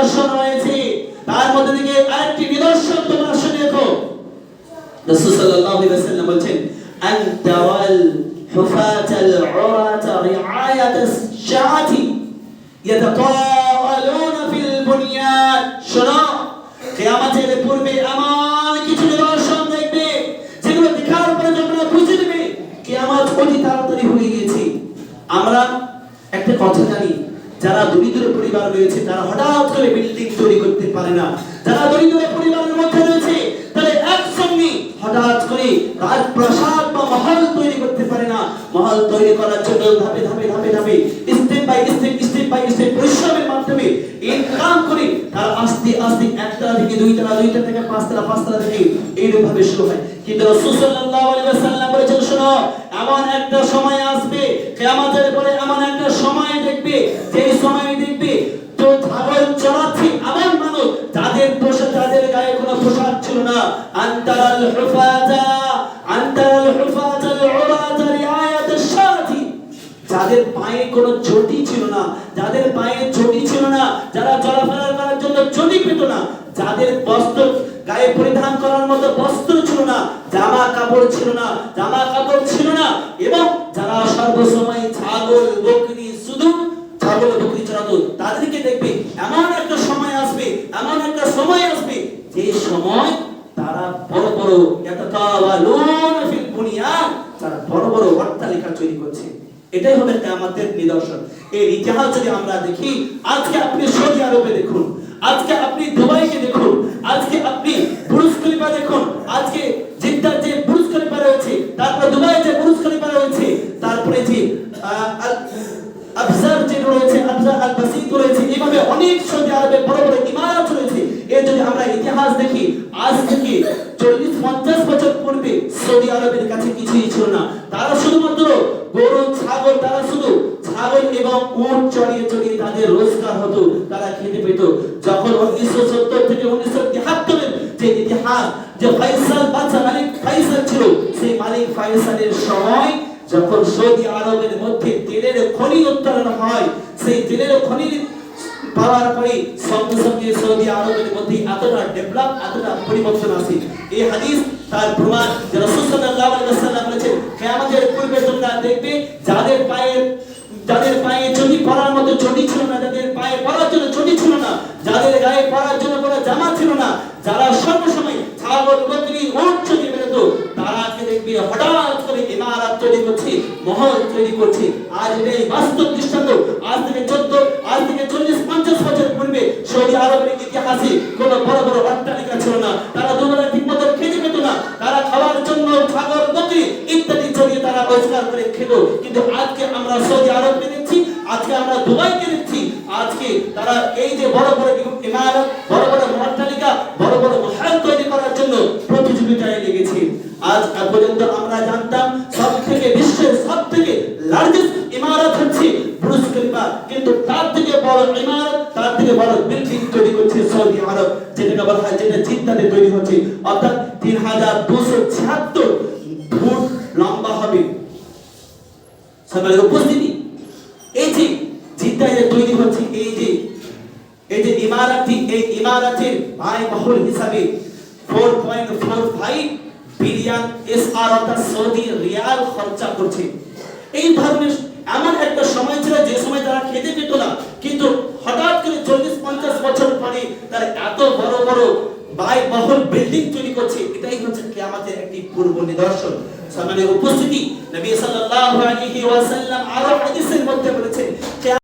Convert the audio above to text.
নিদর্শন রয়েছে। তার মধ্যে থেকে আরেকটি নিদর্শন তোমরা শুনে দেখো রাসূল সাল্লাল্লাহু আলাইহি ওয়াসাল্লাম বলছেন, আনতা ওয়াল হুফাতাল উরাতা রিআয়াতাস শাআতি ইয়াতাতাওয়ালুনা ফিল বুনিয়ান শোনো, কিয়ামতের পূর্বে এমন কিছু নিদর্শন দেখবে, যেগুলো দেখার পরে তোমরা বুঝে নেবে, কিয়ামত অতি তাড়াতাড়ি হয়ে গেছে আমরা একটা কথা যারা দরিদ্র পরিবার রয়েছে, তারা হঠাৎ করে বিল্ডিং তৈরি করতে পারে না। যারা দরিদ্র পরিবারের মধ্যে রয়েছে তারা একসঙ্গে হঠাৎ করে রাজপ্রাসাদ বা মহল তৈরি করতে পারে না। মহল তৈরি করার জন্য ধাপে ধাপে ধাপে ধাপে ইনকাম করে, তারা আস্তে আস্তে একটা থেকে দুই তারা দুই তারা থেকে পাঁচ তারা পাঁচ তারা থেকে এইরকম শুরু হয়। কিন্তু রাসূল সাল্লাল্লাহু আলাইহি ওয়াসাল্লাম বলেছেন, শোনো, এমন একটা সময় আসবে, কিয়ামতের পরে এমন একটা সময় দেখবে, যেই সময় দেখবে তো ছাগল চড়াচ্ছে এমন মানুষ যাদের পোশাক, যাদের গায়ে কোনো পোশাক ছিল না। আন্তাল হুফাজা আন্তাল যাদের পায়ে কোনো চটি ছিল না, যাদের পায়ে চটি ছিল না, যারা চলাফেরা করার জন্য চটি পেত না, যাদের বস্ত্র গায়ে পরিধান করার মতো বস্ত্র ছিল না, জামা কাপড় ছিল না, জামা কাপড় ছিল না, এবং যারা সর্বসময় ছাগল, বকরি শুধু ছাগল, বকরি চড়াতো তাদেরকে দেখবে এমন একটা সময় আসবে, এমন একটা সময় আসবে, যে সময় তারা বড় বড় ইয়াতাকাওয়ালুন ফিল বুনিয়ান তারা বড় বড় অট্টালিকা তৈরি করছে। এটাই হবে কিয়ামতের নিদর্শন। এই ইতিহাস যদি আমরা দেখি, আজকে আপনি সৌদি আরবে দেখুন, আজকে আপনি দুবাইকে দেখুন, আজকে আপনি বুরুজ খলিফা দেখুন, আজকে জিদ্দার যে বুরুজ খলিফা রয়েছে, তারপরে দুবাই যে বুরুজ খলিফা রয়েছে, তারপরে যে আফজার যে রয়েছে আফজার আল বাসিত রয়েছে এইভাবে অনেক সৌদি আরবে বড় বড় ইমারত রয়েছে। এর যদি আমরা ইতিহাস দেখি, আজ থেকে চল্লিশ পঞ্চাশ বছর পূর্বে সৌদি আরবের কাছে কিছুই ছিল না তারা শুধুমাত্র গরু ছাগল তারা শুধু ছাগল এবং উট চড়িয়ে চড়িয়ে তাদের রোজগার হতো, তারা খেতে পেত। যখন উনিশশো সত্তর থেকে উনিশশো তিহাত্তরের যে ইতিহাস, যে ফাইসাল বাদশা মালিক ফাইসাল ছিল, সেই মালিক ফাইসালের সময় যখন সৌদি আরবের মধ্যে তেলের খনি উত্তোলন হয়, সেই তেলের খনি পাওয়ার পরে সঙ্গে সঙ্গে সৌদি আরবের মধ্যে এতটা ডেভেলপ এতটা পরিবর্তন আসে। এই হাদিস তার প্রমাণ যে রাসূল সাল্লাল্লাহু আলাইহি যাদের গায়ে পরার জন্য কোনো জামা ছিল না, যারা সর্বসময় ছাগল, বকরি, উট চুরি বেরোত তারা আজকে দেখবি হঠাৎ করে ইমারত তৈরি করছে, মহল তৈরি করছে। আজ এই বাস্তব দৃষ্টান্ত। আজ থেকে চোদ্দ, আজ থেকে চল্লিশ, পঞ্চাশ বছর পূর্বে সৌদি আরবের ইতিহাসে কোনো বড় বড় অট্টালিকা ছিল না। তারা রোজগার কিন্তু আজকে আমরা সৌদি আরবকে দেখছি আজকে আমরা দুবাইকে দেখছি আজকে তারা এই যে বড় বড় ইমারত বড় বড় অট্টালিকা বড় বড় মহাল তৈরি করার জন্য প্রতিযোগিতায় লেগেছে। আজ পর্যন্ত আমরা জানতাম সব থেকে বিশ্বের সব থেকে লার্জেস্ট ইমারত হচ্ছে বুরুজ খলিফা। কিন্তু তার থেকে বড় ইমারত, তার থেকে বড় বিল্ডিং তৈরি করছে সৌদি আরব, যেটাকে বলা হয়, যেটা জিদ্দাতে তৈরি হচ্ছে। অর্থাৎ তিন হাজার দুশো ছিয়াত্তর ফুট লম্বা হবে। সকালের উপস্থিতি। এই যে জিদ্দায় যে তৈরি হচ্ছে এই যে এই যে ইমারতটি এই ইমারতের ব্যয় বহুল হিসাবে 4.45 বিলিয়ন এসআর অর্থাৎ সৌদি রিয়াল খরচা করছে। এই ধরনের এমন একটা সময় ছিল, যে সময় তারা খেতে পেত না। কিন্তু হঠাৎ করে চল্লিশ পঞ্চাশ বছর পরে তারা এত বড় বড় ব্যয় মহল বিল্ডিং তৈরি করছে। এটাই হচ্ছে কিয়ামতের একটি পূর্ব নিদর্শন। সামনে উপস্থিতি। নবী সাল্লাল্লাহু আলাইহি ওয়াসাল্লাম আরও হাদিসের মধ্যে বলেছেন